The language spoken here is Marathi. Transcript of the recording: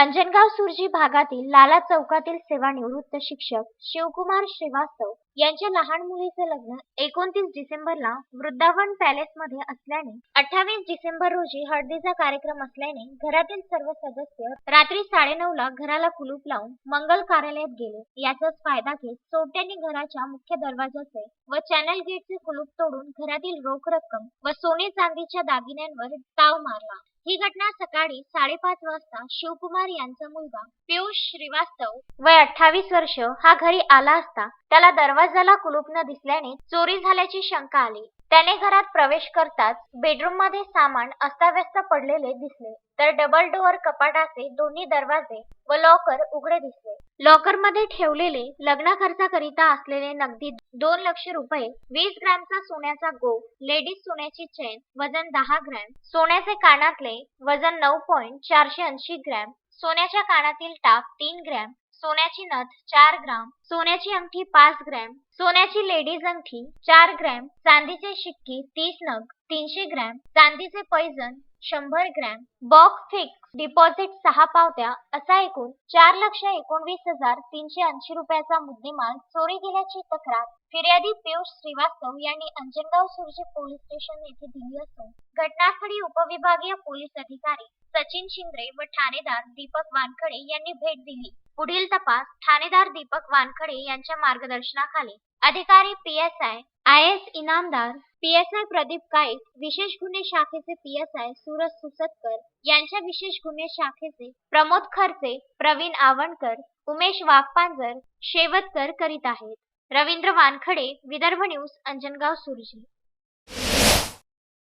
अंजनगाव सुर्जी भागातील लाला चौकातील सेवानिवृत्त शिक्षक शिवकुमार श्रीवास्तव यांच्या लहान मुलीचे लग्न एकोणतीस डिसेंबरला वृद्धावन पॅलेसमध्ये असल्याने अठ्ठावीस डिसेंबर रोजी हळदीचा कार्यक्रम असल्याने घरातील सर्व सदस्य रात्री साडेनऊला घराला कुलूप लावून मंगल कार्यालयात गेले. याचाच फायदा घेत चोरट्यांनी घराच्या मुख्य दरवाजाचे व चॅनल गेटचे कुलूप तोडून घरातील रोख रक्कम व सोने चांदीच्या दागिन्यांवर ताव मारला. ही घटना सकाळी साडेपाच वाजता शिवकुमार यांचा मुलगा पियुष श्रीवास्तव वय अठ्ठावीस वर्ष हा घरी आला असता त्याला दरवाजाला कुलूप न दिसल्याने चोरी झाल्याची शंका आली. त्याने घरात प्रवेश करताच बेडरूममध्ये सामान अस्ताव्यस्त पडलेले दिसले. तर डबल डोअर कपाटाचे दोन्ही दरवाजे व लॉकर उघडे दिसले. लॉकरमध्ये ठेवलेले लग्न खर्चाकरिता असलेले नगदी दोन लक्ष रुपये वीस ग्रॅमचा सोन्याचा गो लेडीज सोन्याची चेन वजन दहा ग्रॅम सोन्याचे कानातले वजन नऊ पॉईंट चारशे ऐंशी ग्रॅम सोन्याच्या कानातील टाक तीन ग्रॅम सोन्याची नथ चार ग्राम सोन्याची अंगठी पाच ग्रॅम सोन्याची लेडीज अंगठी चार ग्रॅम चांदीचे शिक्की तीस नग तीनशे ग्रॅम चांदीचे पैजण शंभर ग्रॅम बॉक्स फिक्स डिपॉझिट सहा पावत्या असा एकूण चार लक्ष एकोणवीस हजार तीनशे ऐंशी रुपयाचा मुद्देमाल चोरी गेल्याची तक्रार फिर्यादी पियुष श्रीवास्तव यांनी अंजनगाव सुरजी पोलीस स्टेशन येथे दिली असून घटनास्थळी उपविभागीय पोलीस अधिकारी सचिन शिंद्रे व ठाणेदार दीपक वानखडे यांनी भेट दिली. पुढील तपास ठाणेदार दीपक वानखडे यांच्या मार्गदर्शनाखाली अधिकारी P S I I S Inamdar P S I Pradeep Kait विशेष गुन्हे शाखेचे P S I Suraj Susatkar यांच्या विशेष गुन्हे शाखेचे प्रमोद खर्चे प्रवीण आवणकर उमेश वाघपांजर शेवतकर करीत आहेत. रवींद्र वानखडे विदर्भ न्यूज अंजनगाव सुरजी.